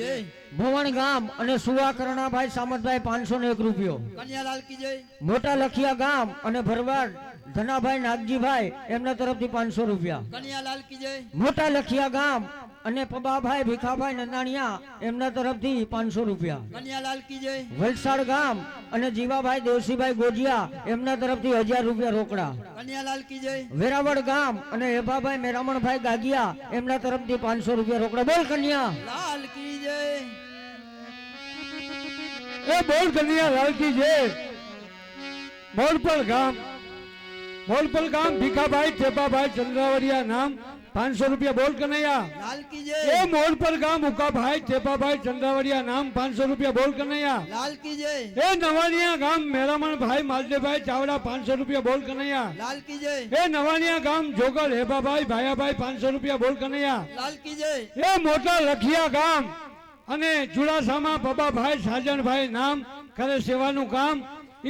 જય. ભુવણ ગામ અને સુવા કરણાભાઈ સામતભાઈ પાંચસો ને એક રૂપિયો. કન્યાલાલ કી જય. મોટા લખિયા ગામ અને ભરવાડ ધનાભાઈ નાગજીભાઈ એમના તરફથી પાંચસો રૂપિયા. કન્યાલાલ કી જય. મોટા લખિયા ગામ અને પબાભાઈ ભીખાભાઈ નંદાણિયા એમના તરફથી પાંચસો રૂપિયા. કન્યાલાલ કી જય. વલસાડ ગામ અને જીવાભાઈ દેવસીભાઈ ગોજિયા એમના તરફથી હજાર રૂપિયા રોકડા. કન્યાલાલ કી જય. વેરાવળ ગામ અને હેભાભાઈ મેરામણભાઈ ગાગિયા એમના તરફથી પાંચસો રૂપિયા રોકડા. બોલ કન્યા. લાલ કી એ બોલ કન્યા લાલકી છે મોલપલ ગામ મોલપલ ગામ ભીખાભાઈ ઠેપાભાઈ ચંદ્રાવરિયા નામ પાંચસો રૂપિયા બોલ કનૈયા લાલ કી એ જય મોલપલ ગામ ઉકાભાઈ ઠેપાભાઈ ચંદ્રાવરિયા નામ પાંચસો રૂપિયા બોલ કનૈયા લાલ કી જય એ નવાનિયા ગામ મેરામણભાઈ માલદેભાઈ ચાવડા પાંચસો રૂપિયા બોલ કનૈયા લાલ કી જય એ નવાનિયા ગામ જોગલ હેબાભાઈ ભાયાભાઈ પાંચસો રૂપિયા બોલ કનૈયા લાલ કી જય એ મોટા લખિયા ગામ અને ચુડાસામાં બબાભાઈ સાજણભાઈ નામ કરે સેવાનું કામ.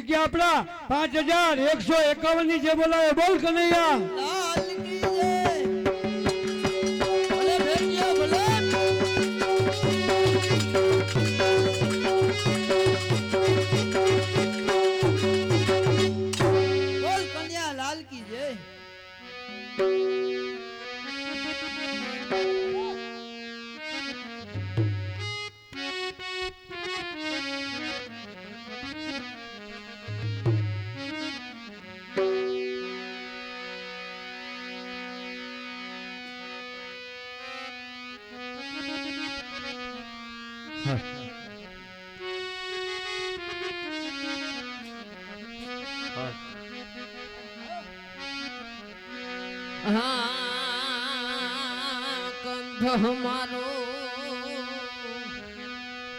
કે આપણા પાંચ હજાર એકસો એકાવનની જે બોલાવે, બોલ કનૈયા. કંધ મારો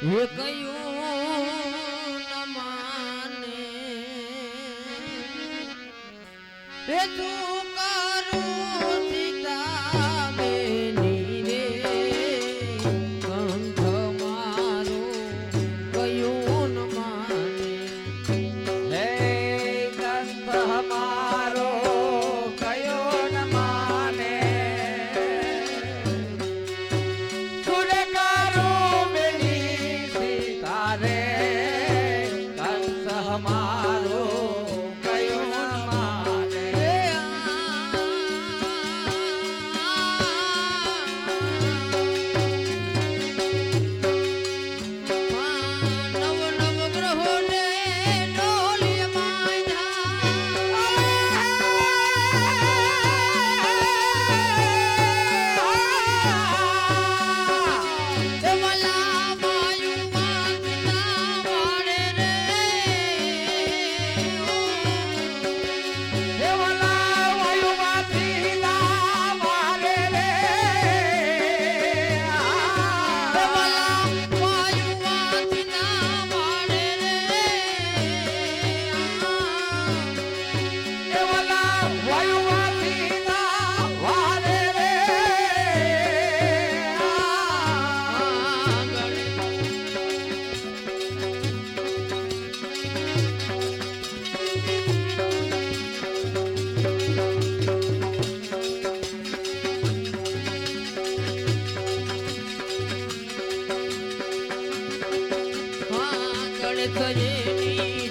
એ કયું માને? એ તું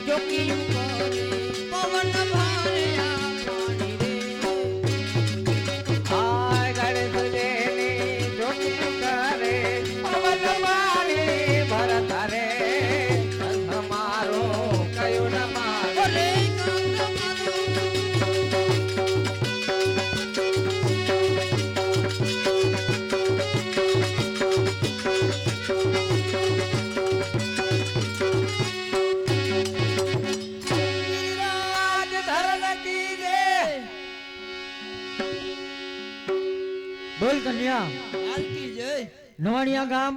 જોકિયું કરે. નવાણિયા. ગામ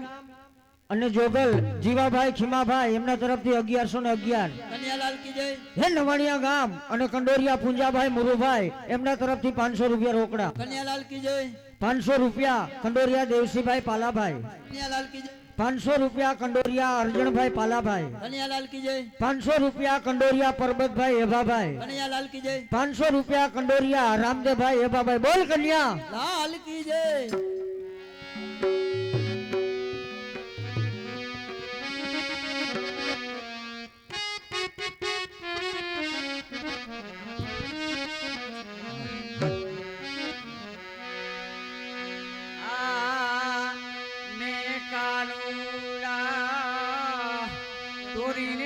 અને જોગલ જીવાભાઈ ખીમાભાઈ એમના તરફથી અગિયારસો ને અગિયાર. હે નવાણિયા ગામ અને કંડોરિયા પુંજાભાઈ મુરુભાઈ એમના તરફથી પાંચસો રૂપિયા રોકડા. કન્યાલાલ કી જય. પાંચસો રૂપિયા કંડોરિયા દેવસીભાઈ પાલાભાઈ. કન્યાલાલ કી જય પાંચસો રૂપિયા કંડોરિયા અર્જણભાઈ પાલાભાઈ. કન્યાલાલ કી જય. પાંચસો રૂપિયા કંડોરિયા પરબતભાઈ એભાભાઈ. કન્યાલાલ કી જય. પાંચસો રૂપિયા કંડોરિયા રામદેવભાઈ એભાભાઈ. બોલ કન્યા. લાલ કી જય. করি